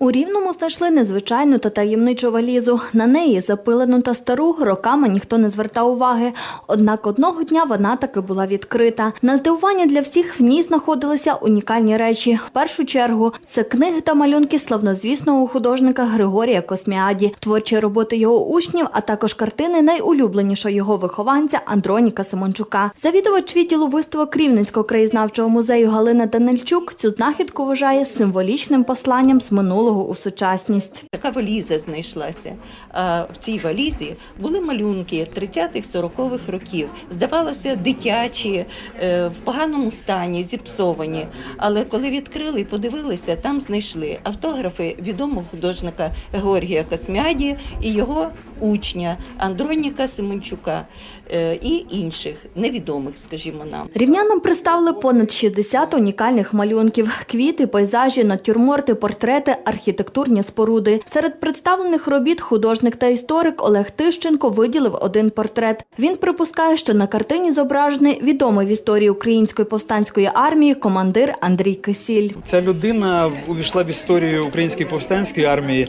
У Рівному знайшли незвичайну та таємничу валізу. На неї запилену та стару роками ніхто не звертав уваги. Однак одного дня вона таки була відкрита. На здивування для всіх в ній знаходилися унікальні речі. В першу чергу це книги та малюнки славнозвісного художника Григорія Косміаді, творчі роботи його учнів, а також картини найулюбленішого його вихованця Андроніка Симончука. Завідувач відділу виставок Рівненського краєзнавчого музею Галина Данильчук цю знахідку вважає символічним посланням з минулого у сучасність. Така валіза знайшлася. А в цій валізі були малюнки 30-х-40-х років. Здавалося, дитячі, е, в поганому стані, зіпсовані. Але коли відкрили і подивилися, там знайшли автографи відомого художника Георгія Космяді і його учня Андроніка Семенчука е, і інших невідомих, скажімо нам. Рівнянам представили понад 60 унікальних малюнків: квіти, пейзажі, натюрморти, портрети, архітектурні споруди. Серед представлених робіт художник та історик Олег Тищенко виділив один портрет. Він припускає, що на картині зображений відомий в історії української повстанської армії командир Андрій Кисіль. Ця людина увійшла в історію української повстанської армії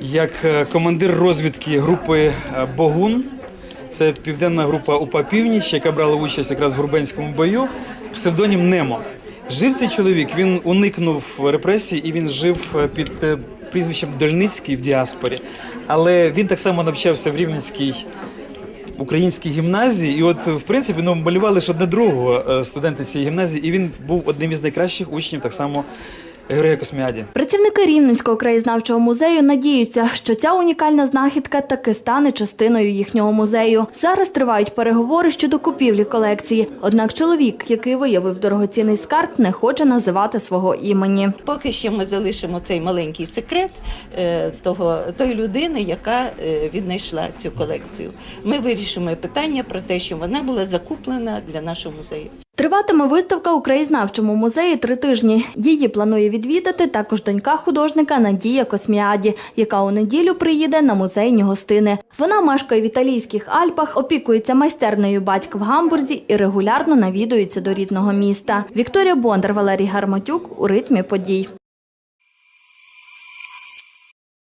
як е, командир розвідки групи е, Богун. Це південна група УПА Північ, яка брала участь якраз в Гурбенському бою. Псевдонім Немо. Жив цей чоловік, він уникнув репресій і він жив е, під прізвищем Дольницький в діаспорі. Але він так само навчався в Рівненській українській гімназії, і от в принципі ну, малювали ж одне другого студенти цієї гімназії, і він був одним із найкращих учнів так само Георгія Косміаді. Працівники Рівненського краєзнавчого музею надіються, що ця унікальна знахідка таки стане частиною їхнього музею. Зараз тривають переговори щодо купівлі колекції. Однак чоловік, який виявив дорогоцінний скарб, не хоче називати свого імені. Поки що ми залишимо цей маленький секрет е, того, тої людини, яка е, віднайшла цю колекцію. Ми вирішимо питання про те, що вона була закуплена для нашого музею. Триватиме виставка у краєзнавчому музеї три тижні. Її планує відвідати також донька художника Надія Косміаді, яка у неділю приїде на музейні гостини. Вона мешкає в італійських Альпах, опікується майстерною батька в Гамбурзі і регулярно навідується до рідного міста. Вікторія Бондар, Валерій Гарматюк у ритмі подій.